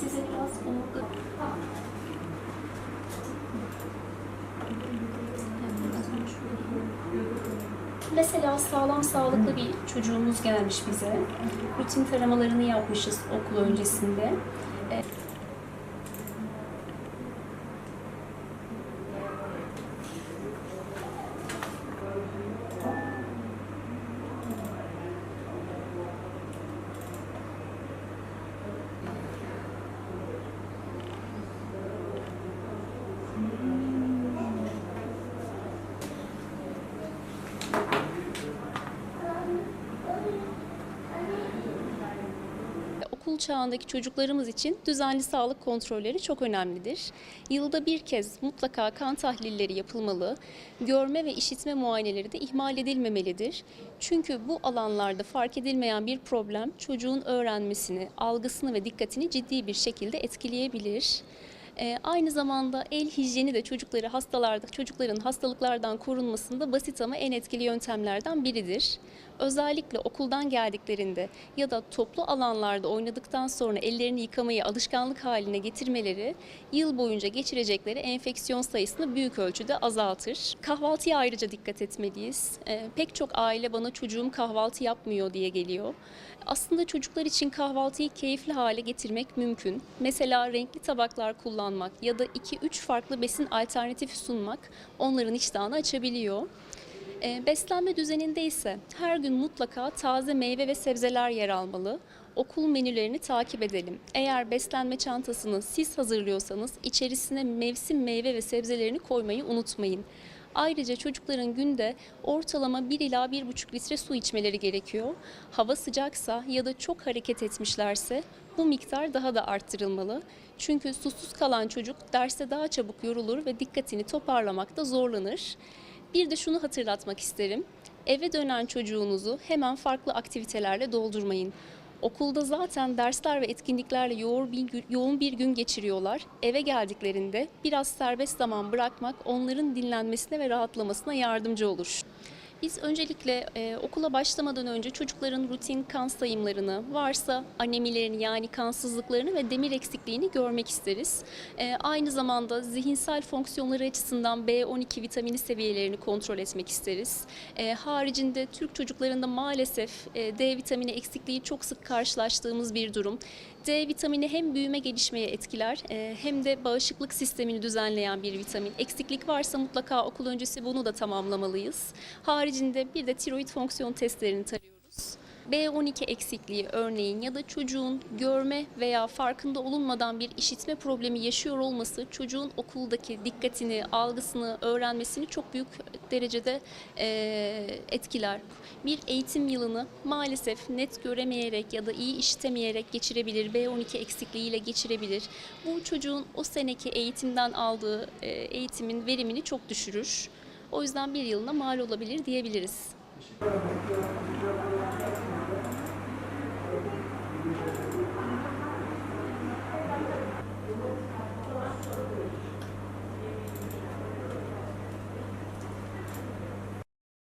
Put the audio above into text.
size biraz omurga... Mesela sağlam sağlıklı bir çocuğumuz gelmiş bize. Rutin taramalarını yapmışız okul öncesinde. E, Okul çağındaki çocuklarımız için düzenli sağlık kontrolleri çok önemlidir. Yılda bir kez mutlaka kan tahlilleri yapılmalı, görme ve işitme muayeneleri de ihmal edilmemelidir. Çünkü bu alanlarda fark edilmeyen bir problem çocuğun öğrenmesini, algısını ve dikkatini ciddi bir şekilde etkileyebilir. Ee, aynı zamanda el hijyeni de çocukları hastalarda, çocukların hastalıklardan korunmasında basit ama en etkili yöntemlerden biridir. Özellikle okuldan geldiklerinde ya da toplu alanlarda oynadıktan sonra ellerini yıkamayı alışkanlık haline getirmeleri yıl boyunca geçirecekleri enfeksiyon sayısını büyük ölçüde azaltır. Kahvaltıya ayrıca dikkat etmeliyiz. Ee, pek çok aile bana çocuğum kahvaltı yapmıyor diye geliyor. Aslında çocuklar için kahvaltıyı keyifli hale getirmek mümkün. Mesela renkli tabaklar kullanmak ya da 2-3 farklı besin alternatifi sunmak onların iştahını açabiliyor. E, beslenme düzeninde ise her gün mutlaka taze meyve ve sebzeler yer almalı. Okul menülerini takip edelim. Eğer beslenme çantasını siz hazırlıyorsanız içerisine mevsim meyve ve sebzelerini koymayı unutmayın. Ayrıca çocukların günde ortalama 1 ila 1,5 litre su içmeleri gerekiyor. Hava sıcaksa ya da çok hareket etmişlerse bu miktar daha da arttırılmalı. Çünkü susuz kalan çocuk derste daha çabuk yorulur ve dikkatini toparlamakta zorlanır. Bir de şunu hatırlatmak isterim. Eve dönen çocuğunuzu hemen farklı aktivitelerle doldurmayın. Okulda zaten dersler ve etkinliklerle yoğun bir, gün- geçiriyorlar. Eve geldiklerinde biraz serbest zaman bırakmak onların dinlenmesine ve rahatlamasına yardımcı olur. Biz öncelikle e, okula başlamadan önce çocukların rutin kan sayımlarını, varsa anemilerini yani kansızlıklarını ve demir eksikliğini görmek isteriz. E, aynı zamanda zihinsel fonksiyonları açısından B12 vitamini seviyelerini kontrol etmek isteriz. E, haricinde Türk çocuklarında maalesef e, D vitamini eksikliği çok sık karşılaştığımız bir durum. D vitamini hem büyüme gelişmeye etkiler e, hem de bağışıklık sistemini düzenleyen bir vitamin. Eksiklik varsa mutlaka okul öncesi bunu da tamamlamalıyız. Haricinde bir de tiroid fonksiyon testlerini tarıyoruz. B12 eksikliği örneğin ya da çocuğun görme veya farkında olunmadan bir işitme problemi yaşıyor olması çocuğun okuldaki dikkatini, algısını, öğrenmesini çok büyük derecede etkiler. Bir eğitim yılını maalesef net göremeyerek ya da iyi işitemeyerek geçirebilir, B12 eksikliğiyle geçirebilir. Bu çocuğun o seneki eğitimden aldığı eğitimin verimini çok düşürür. O yüzden bir yılına mal olabilir diyebiliriz. 뜻입니다.